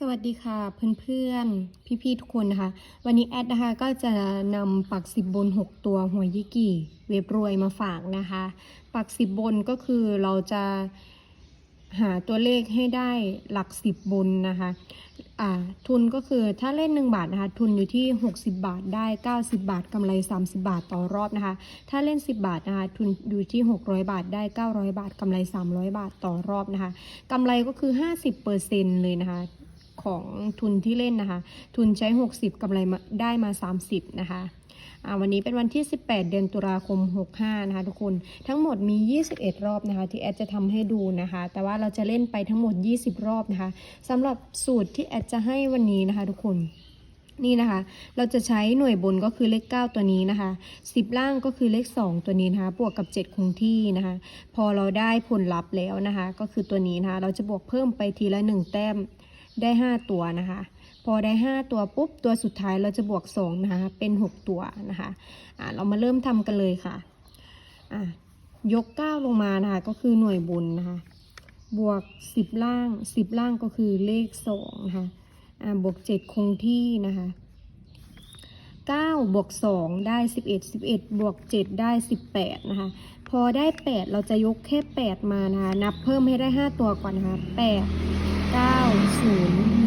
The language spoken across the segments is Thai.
สวัสดีค่ะเพื่อนๆ พี่ๆ ทุกคนนะคะ วันนี้แอดนะคะก็จะนำปักสิบบน 6 ตัวหัวยิกี่เว็บรวยมาฝากนะคะ ปักสิบบนก็คือเราจะหาตัวเลขให้ได้หลักสิบบนนะคะอ่าทุนก็คือถ้าเล่น 1 บาทนะคะ ทุนอยู่ที่ 60 บาทได้ 90 บาทกำไร 30 บาทต่อรอบนะคะ ถ้าเล่น 10 บาทนะคะ ทุนอยู่ที่ 600 บาทได้ 900 บาทกำไร 300 บาทต่อรอบนะคะกำไรก็คือ 50%เลยนะคะ ของทุนที่เล่นนะคะ ทุนใช้ 60กำไรได้มา 30 นะคะอ่าวันนี้เป็นวันที่ 18 เดือนตุลาคม 65 นะคะทุกคน ทั้งหมดมี 21 รอบนะคะ ที่แอดจะทำให้ดูนะคะ แต่ว่าเราจะเล่นไปทั้งหมด 20 รอบนะคะสำหรับสูตรที่แอดจะให้วันนี้นะคะ ทุกคนนี่นะคะ เราจะใช้หน่วยบนก็คือเลข 9 ตัวนี้นะคะ 10 ล่างก็คือเลข 2 ตัวนี้นะคะ บวกกับ 7 คงที่นะคะ พอเราได้ผลลัพธ์แล้วนะคะ ก็คือตัวนี้นะคะ เราจะบวกเพิ่มไปทีละ 1 แต้ม ได้ 5 ตัวนะคะ พอได้ 5 ตัวปุ๊บตัวสุดท้ายเราจะบวก2นะคะเป็น 6 ตัวนะคะอะเรามาเริ่มทำกันเลยค่ะอะยก 9 ลงมานะคะก็คือหน่วยบนนะคะบวก 10 ล่าง 10 ล่างก็คือเลข2นะคะอะบวก 7 คงที่นะคะ9บวก2ได้ 11 11 บวก 7 ได้ 18 นะคะ พอได้ 8 เราจะยกแค่ 8 มานะคะ นับเพิ่มให้ได้ 5 ตัวก่อนนะคะ 8 9 0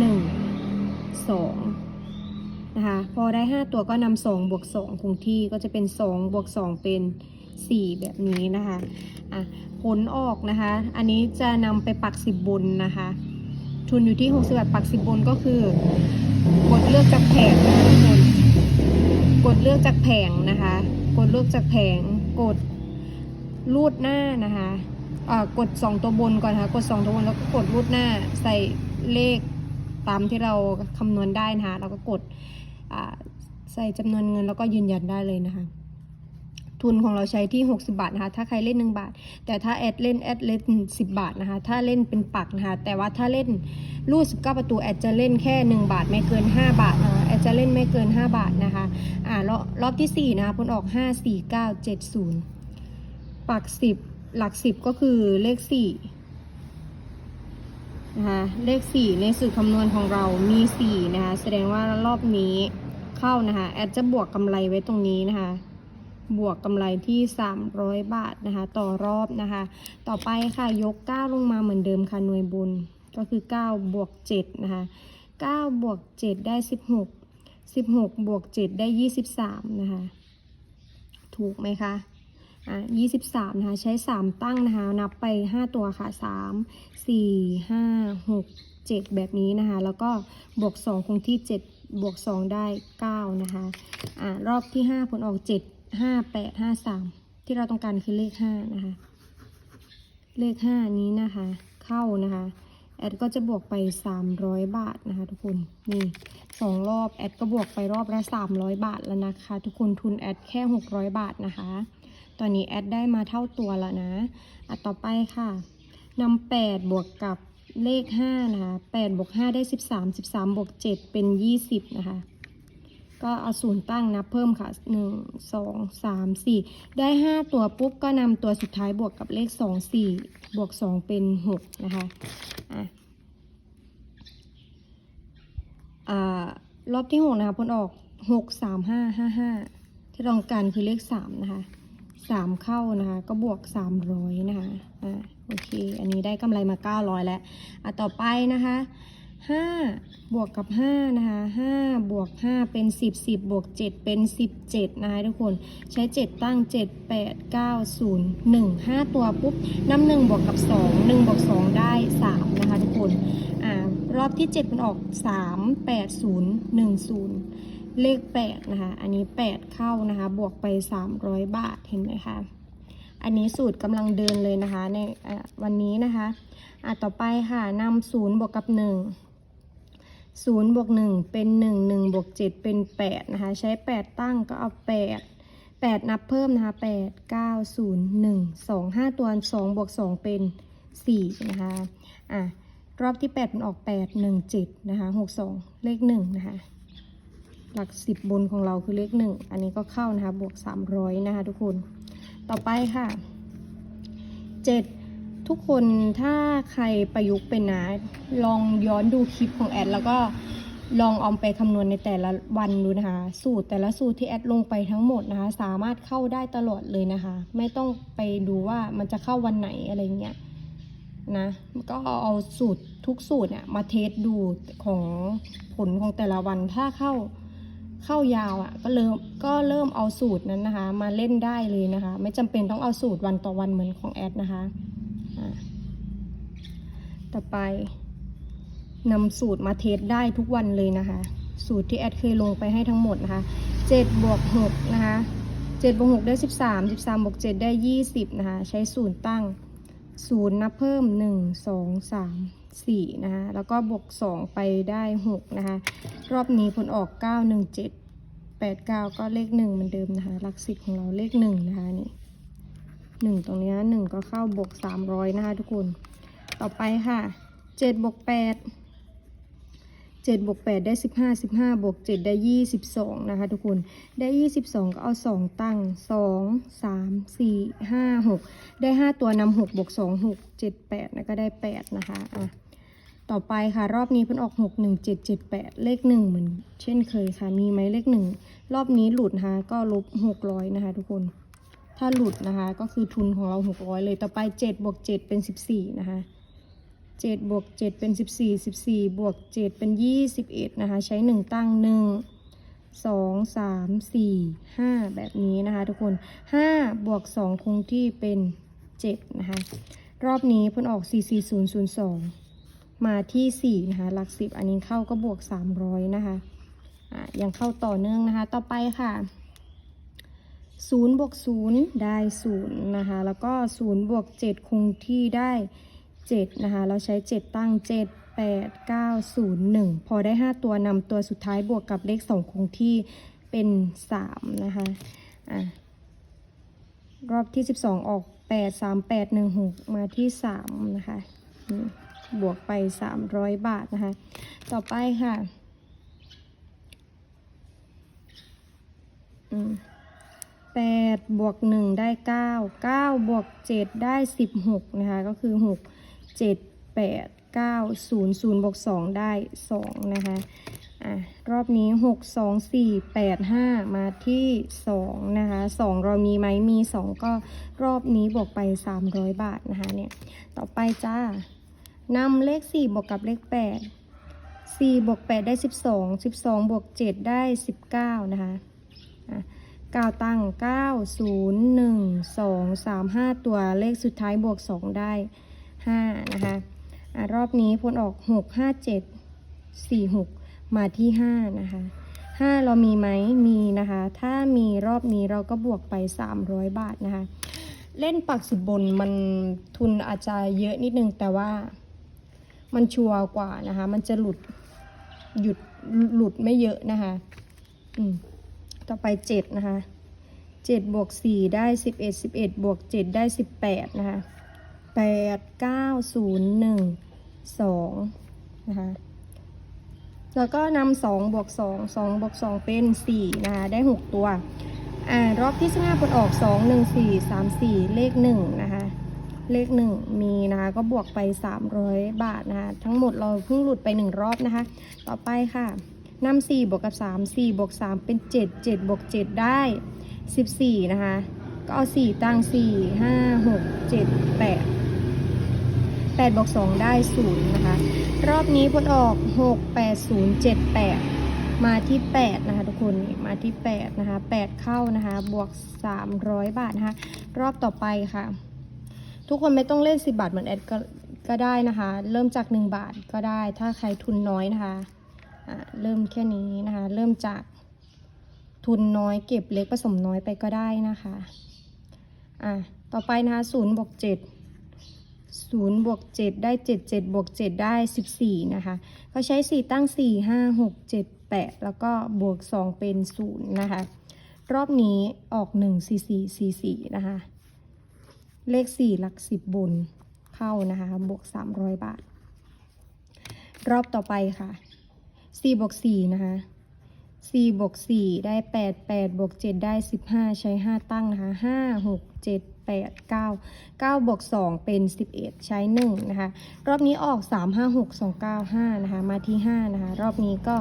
1 2นะคะ พอได้5ตัวก็นำ2บวก2คงที่ก็จะเป็น2บวก2เป็น4แบบนี้นะคะ อะ ผลออกนะคะ อันนี้จะนำไปปัก10บนนะคะ ทุนอยู่ที่60บาทปัก10บนก็คือกดเลือกจากแผงนะคะทุกคนกดเลือกจากแผงนะคะ กดเลือกจากแผง กดรูดหน้านะคะ กด 2 ตัวบนก่อนนะคะกด 2 ตัวบนแล้วก็กดรูดหน้าใส่เลขตามที่เราคำนวณได้นะคะแล้วก็กดใส่จำนวนเงินแล้วก็ยืนยันได้เลยนะคะ ทุนของเราใช้ที่ 60 บาทนะคะ ถ้าใครเล่น 1 บาท แต่ถ้าแอดเล่นแอดเล่น 10 บาทนะคะ ถ้าเล่นเป็นปักนะคะ แต่ว่าถ้าเล่นรูด19 ประตูแอดจะเล่นแค่ 1 บาท ไม่เกิน 5 บาทนะคะแอดจะเล่นไม่เกิน 5 บาทนะคะ อ่ารอบรอบที่ 4 นะคะผลออก 5 4 9 7 0 ปัก 10 หลัก10ก็คือเลข4นะคะเลข4ในสูตรคำนวณของเรามี4นะคะแสดงว่ารอบนี้เข้านะคะแอดจะบวกกำไรไว้ตรงนี้นะคะบวกกำไรที่ 300 บาทนะคะ ต่อรอบนะคะ ต่อไปค่ะยก 9 ลงมาเหมือนเดิมค่ะหน่วยบุญก็คือ 9 บวก 7 นะคะ 9 บวก 7 ได้ 16 16 บวก 7 ได้ 23 นะคะ ถูกไหมคะ อะ23นะคะ ใช้3ตั้งนะคะ นับไป5ตัวค่ะ3 4 5 6 7แบบนี้นะคะ แล้วก็บวก2คงที่7บวก2ได้9นะคะอ่ารอบที่5ผลออก7ห้าแปดห้าสามที่เราต้องการคือเลขห้านะคะ เลขห้านี้นะคะ เข้านะคะแอดก็จะบวกไป 300 บาทนะคะ ทุกคนนี่สองรอบแอดก็บวกไปรอบละ300 บาทแล้วนะคะ ทุกคนทุนแอดแค่ 600 บาทนะคะ ตอนนี้แอดได้มาเท่าตัวแล้วนะอะต่อไปค่ะนำ8บวกกับเลข5นะคะ8บวก5ได้ 13 13บวก7เป็น 20 นะคะ ก็เอาศูนย์ตั้งนับเพิ่มค่ะหนึ่งสองสามสี่ได้ห้าตัวปุ๊บก็นำตัวสุดท้ายบวกกับเลขสองสี่บวกสองเป็นหกนะคะอะอ่ารอบที่หกนะคะผลออกหกสามห้าห้าห้าที่ต้องการคือเลขสามนะคะ สามเข้านะคะ ก็บวกสามร้อยนะคะอ่าโอเค อันนี้ได้กำไรมาเก้าร้อยแล้วอะต่อไปนะคะห้าบวกกับห้านะคะห้าบวกห้าเป็นสิบสิบบวกเจ็ดเป็นสิบเจ็ดนะคะทุกคนใช้เจ็ดตั้งเจ็ดแปดเก้าศูนย์หนึ่งห้าตัวปุ๊บนำหนึ่งบวกกับสองหนึ่งบวกสองได้สามนะคะทุกคนอ่ารอบที่เจ็ดมันออกสามแปดศูนย์หนึ่งศูนย์ เลขแปดนะคะ อันนี้แปดเข้านะคะ บวกไปสามร้อยบาท เห็นไหมคะ อันนี้สูตรกำลังเดินเลยนะคะ ในวันนี้นะคะ อะต่อไปค่ะนำศูนย์บวกกับหนึ่งศูนย์บวกหนึ่งเป็นหนึ่งหนึ่งบวกเจ็ดเป็นแปดนะคะ ใช้แปดตั้งก็เอาแปดแปดนับเพิ่มนะคะแปดเก้าศูนย์หนึ่งสองห้าตัวสองบวกสองเป็นสี่นะคะ อะ รอบที่แปดมันออกแปดหนึ่งเจ็ดนะคะหกสองเลขหนึ่งนะคะ หลักสิบบนของเราคือเลขหนึ่ง อันนี้ก็เข้านะคะ บวกสามร้อยนะคะทุกคน ต่อไปค่ะเจ็ดทุกคนถ้าใครประยุกต์เป็นนะ ลองย้อนดูคลิปของแอด แล้วก็ลองเอาไปคำนวณในแต่ละวันดูนะคะ สูตรแต่ละสูตรที่แอดลงไปทั้งหมดนะคะ สามารถเข้าได้ตลอดเลยนะคะ ไม่ต้องไปดูว่ามันจะเข้าวันไหนอะไรเงี้ยนะก็เอาสูตรทุกสูตรเนี่ยมาเทสดูของผลของแต่ละวันถ้าเข้า เข้ายาวอะ่ะก็เริ่มก็เริ่มเอาสูตรนั้นนะคะ มาเล่นได้เลยนะคะ ไม่จำเป็นต้องเอาสูตรวันต่อวันเหมือนของแอดนะคะอะต่อไปนำสูตรมาเทสได้ทุกวันเลยนะคะ สูตรที่แอดเคยลงไปให้ทั้งหมดนะคะ7บวก6นะคะ7บวก6ได้ 13 13บวก7ได้ 20 นะคะ ใช้ศูนย์ตั้งศูนย์นับเพิ่ม 1 2 3 4นะคะแล้วก็บวก 2 ไปได้6นะคะรอบนี้ผลออก 9 1 7 8 9 ก็เลข 1 เหมือนเดิมนะคะหลักสิบของเราเลข 1 นะคะนี่ 1 ตรงนี้ 1 ก็เข้าบวก 300 นะคะทุกคน ต่อไปค่ะ 7 บวก 8 7บวก8ได้ 15 15บวก7ได้ 22 นะคะทุกคน ได้ 22 ก็เอา 2 ตั้ง 2 3 4 5 6 ได้ 5 ตัวนำ6บวก2 6 7 8นะก็ได้ 8 นะคะอะต่อไปค่ะ รอบนี้เพิ่นออก 6 1 7 7 8 เลข 1 เหมือนเช่นเคยค่ะ มีไหมเลข 1 รอบนี้หลุดนะคะ ก็ลบ 600 นะคะทุกคน ถ้าหลุดนะคะ ก็คือทุนของเรา 600 เลย ต่อไป 7 บวก 7 เป็น 14 นะคะ เจ็ดบวกเจ็ดเป็นสิบสี่สิบสี่บวกเจ็ดเป็นยี่สิบเอ็ดนะคะ ใช้หนึ่งตั้งหนึ่งสองสามสี่ห้าแบบนี้นะคะทุกคนห้าบวกสองคงที่เป็นเจ็ดนะคะ รอบนี้เพิ่นออกสี่สี่ศูนย์ศูนย์สองมาที่สี่นะคะ หลักสิบอันนี้เข้าก็บวกสามร้อยนะคะอะยังเข้าต่อเนื่องนะคะ ต่อไปค่ะศูนย์บวกศูนย์ได้ศูนย์นะคะ แล้วก็ศูนย์บวกเจ็ดคงที่ได้ 7 นะคะ เราใช้ 7 ตั้ง 7 8 9 0 1 พอได้ 5 ตัวนำตัวสุดท้ายบวกกับเลข 2 คงที่เป็น 3 นะคะอะรอบที่ 12 ออก 8 3 8 1 6 มาที่ 3 นะคะบวกไป 300 บาทนะคะ ต่อไปค่ะอืม8บวก1ได้9 9บวก7ได้16นะคะ ก็คือ6 7 8 9 0 0บวก2ได้ 2 นะคะอะรอบนี้ 6 2 4 8 5 มาที่ 2 นะคะ 2 เรามีไหมมี 2 ก็รอบนี้บวกไป 300 บาทนะคะเนี่ย ต่อไปจ้านำเลข 4 บวกกับเลข 8 4บวก8ได้ 12 12บวก7ได้ 19 นะคะอะ9ตั้ง 9 0 1 2 3 5 ตัวเลขสุดท้ายบวก 2 ได้ 5 นะคะอะรอบนี้ผลออก 6 5 7 4 6 มาที่ 5 นะคะ 5 เรามีไหมมีนะคะ ถ้ามีรอบนี้เราก็บวกไป 300 บาทนะคะ เล่นปักสิบบนมันทุนอาจจะเยอะนิดนึง แต่ว่ามันชัวร์กว่านะคะ มันจะหลุดหยุดหลุดไม่เยอะนะคะอืมต่อไป 7 นะคะ7บวก4ได้ 11 11บวก7ได้ 18 นะคะ 8 9 0 1 2นะคะแล้วก็นำ2บวก2 2บวก2เป็น4นะคะได้6ตัวอ่ารอบที่15ผลออก2 1 4 3 4เลข1นะคะเลข1มีนะคะก็บวกไป300บาทนะคะทั้งหมดเราเพิ่งหลุดไป1รอบนะคะต่อไปค่ะนำ4บวกกับ3 4บวก3เป็น7 7บวก7ได้14นะคะก็เอา4ตั้ง4 5 6 7 8 8บวก2ได้0นะคะ รอบนี้ผลออก 6 8 0 7 8 มาที่ 8 นะคะทุกคนมาที่ 8 นะคะ 8 เข้านะคะ บวก 300 บาทนะคะ รอบต่อไปค่ะ ทุกคนไม่ต้องเล่น 10 บาทเหมือนแอดก็ก็ได้นะคะ เริ่มจาก 1 บาทก็ได้ ถ้าใครทุนน้อยนะคะะเริ่มแค่นี้นะคะ เริ่มจากทุนน้อยเก็บเล็กผสมน้อยไปก็ได้นะคะ อะ ต่อไปนะคะศูนย์บวกเจ็ดศูนย์บวกเจ็ดได้เจ็ดเจ็ดบวกเจ็ดได้สิบสี่นะคะ ก็ใช้สี่ตั้งสี่ห้าหกเจ็ดแปดแล้วก็บวกสองเป็นศูนย์นะคะ รอบนี้ออกหนึ่งสี่สี่สี่นะคะ เลขสี่หลักสิบบนเข้านะคะ บวกสามร้อยบาท รอบต่อไปค่ะ 4 บวก 4 นะคะ 4บวก4ได้ 8 8บวก7ได้ 15 ใช้ 5 ตั้งนะคะ5 6 7 8 9 9บวก2เป็น 11 ใช้ 1 นะคะ รอบนี้ออก 3 5 6 2 9 5 นะคะ มาที่ 5 นะคะ รอบนี้ก็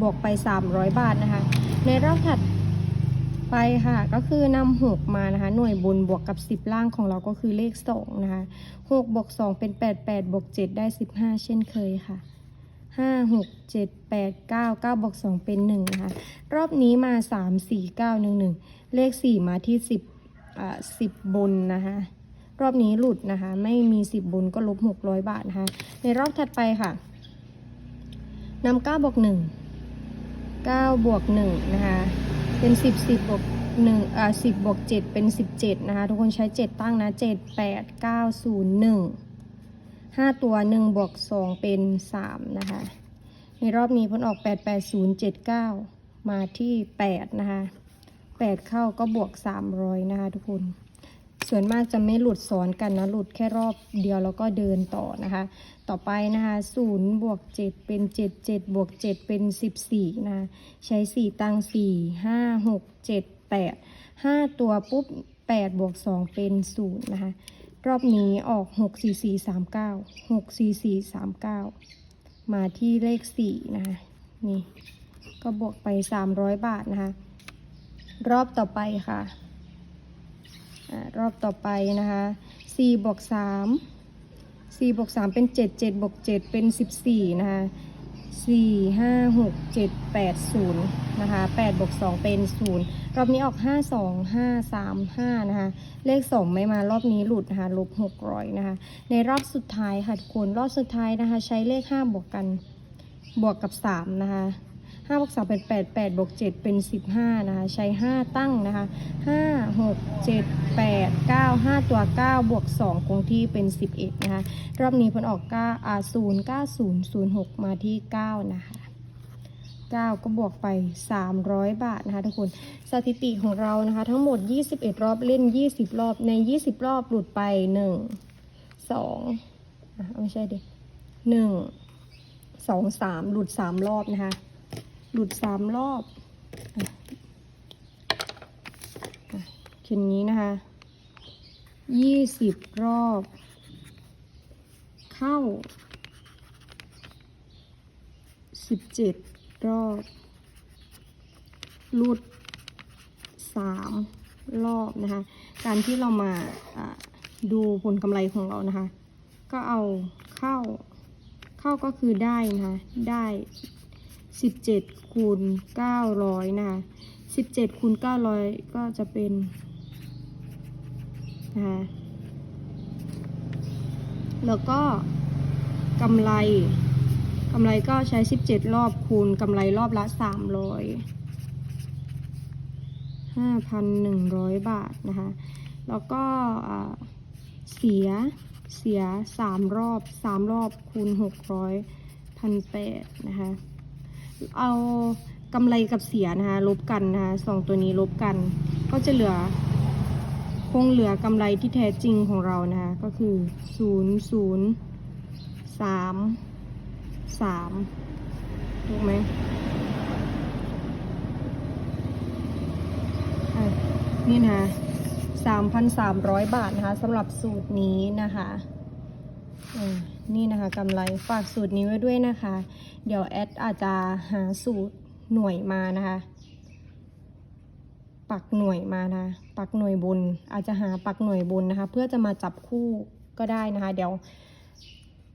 บวกไป 300 บาทนะคะ ในรอบถัดไปค่ะ ก็คือนำ6มานะคะ หน่วยบนบวกกับ 10 ล่างของเราก็คือเลข 2 นะคะ6บวก2เป็น 8 8บวก7ได้ 15 เช่นเคยค่ะ ห้าหกเจ็ดแปดเก้าเก้าบวกสองเป็นหนึ่งนะคะ รอบนี้มาสามสี่เก้าหนึ่งหนึ่งเลขสี่มาที่สิบอ่าสิบบนนะคะ รอบนี้หลุดนะคะ ไม่มีสิบบนก็ลบหกร้อยบาทนะคะ ในรอบถัดไปค่ะนำเก้าบวกหนึ่งเก้าบวกหนึ่งนะคะ เป็นสิบสิบบวกหนึ่งอ่าสิบบวกเจ็ดเป็นสิบเจ็ดนะคะ ทุกคนใช้เจ็ดตั้งนะเจ็ดแปดเก้าศูนย์ ห้าตัวหนึ่งบวกสองเป็นสามนะคะ ในรอบนี้ผลออกแปดแปดศูนย์เจ็ดเก้ามาที่แปดนะคะแปดเข้าก็บวกสามร้อยนะคะทุกคน ส่วนมากจะไม่หลุดซ้อนกันนะ หลุดแค่รอบเดียวแล้วก็เดินต่อนะคะ ต่อไปนะคะศูนย์บวกเจ็ดเป็นเจ็ดเจ็ดบวกเจ็ดเป็นสิบสี่นะคะใช้สี่ตังสี่ห้าหกเจ็ดแปดห้าตัวปุ๊บแปดบวกสองเป็นศูนย์นะคะ รอบนี้ออกหกสี่สี่สามเก้าหกสี่สี่สามเก้ามาที่เลขสี่นะคะ นี่ ก็บวกไปสามร้อยบาทนะคะ รอบต่อไปค่ะอรอบต่อไปนะคะสี่บวกสามสี่บวกสามเป็นเจ็ดเจ็ดบวกเจ็ดเป็นสิบสี่นะคะ สี่ห้าหกเจ็ดแปดศูนย์นะคะแปดบวกสองเป็นศูนย์รอบนี้ออกห้าสองห้าสามห้านะคะ เลขสองไม่มารอบนี้หลุดนะคะลบหกร้อยนะคะ ในรอบสุดท้ายค่ะทุกคนรอบสุดท้ายนะคะ ใช้เลขห้าบวกกันบวกกับสามนะคะ ห้าบวกสามเป็นแปดแปดบวกเจ็ดเป็นสิบห้านะคะ ใช้ห้าตั้งนะคะห้าหกเจ็ดแปดเก้าห้าตัวเก้าบวกสองคงที่เป็นสิบเอ็ดนะคะ รอบนี้ผลออกเก้าอ่าศูนย์เก้าศูนย์ศูนย์หกมาที่เก้านะคะ 9 ก็บวกไป 300 บาทนะคะทุกคน สถิติของเรานะคะ ทั้งหมด 21 รอบเล่น 20 รอบใน 20 รอบหลุดไป 1 2อะเอาไม่ใช่ดิ1 2 3 หลุด 3 รอบนะคะ หลุด3รอบเช่นนี้นะคะ20รอบ เข้า17รอบรูด3รอบนะคะ การที่เรามาอ่าดูผลกำไรของเรานะคะ ก็เอาเข้า เข้าก็คือได้นะคะ ได้ 17คูณ900นะคะ17คูณ900 ก็จะเป็นนะคะแล้วก็กำไรกำไรก็ใช้ 17 รอบคูณกำไรรอบละ 300 5,100 บาทนะคะ แล้วก็เสียเสีย 3 รอบ 3 รอบคูณ 600พันแปดนะคะ เอากำไรกับเสียนะคะลบกันนะคะสองตัวนี้ลบกัน ก็จะเหลือ คงเหลือกำไรที่แท้จริงของเรานะคะก็คือศูนย์ศูนย์สามสามถูกไหมนี่นะคะสามพันสามร้อยบาทนะคะสำหรับสูตรนี้นะคะ นี่นะคะกำไรฝากสูตรนี้ไว้ด้วยนะคะ เดี๋ยวแอดอาจจะหาสูตรหน่วยมานะคะ ปักหน่วยมานะ ปักหน่วยบนอาจจะหาปักหน่วยบนนะคะ เพื่อจะมาจับคู่ก็ได้นะคะ เดี๋ยว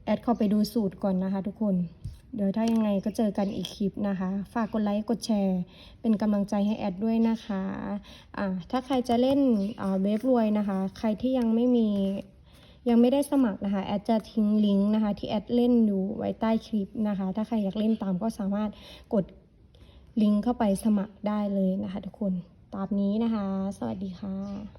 แอดเข้าไปดูสูตรก่อนนะคะ ทุกคนเดี๋ยวถ้ายังไงก็เจอกันอีกคลิปนะคะ ฝากกดไลค์กดแชร์ เป็นกำลังใจให้แอดด้วยนะคะถ้าใครจะเล่นเว็บรวยนะคะ ใครที่ยังไม่มี ยังไม่ได้สมัครนะคะ แอดจะทิ้งลิงก์นะคะ ที่แอดเล่นอยู่ไว้ใต้คลิปนะคะ ถ้าใครอยากเล่นตามก็สามารถกดลิงก์เข้าไปสมัครได้เลยนะคะ ทุกคนตามนี้นะคะ สวัสดีค่ะ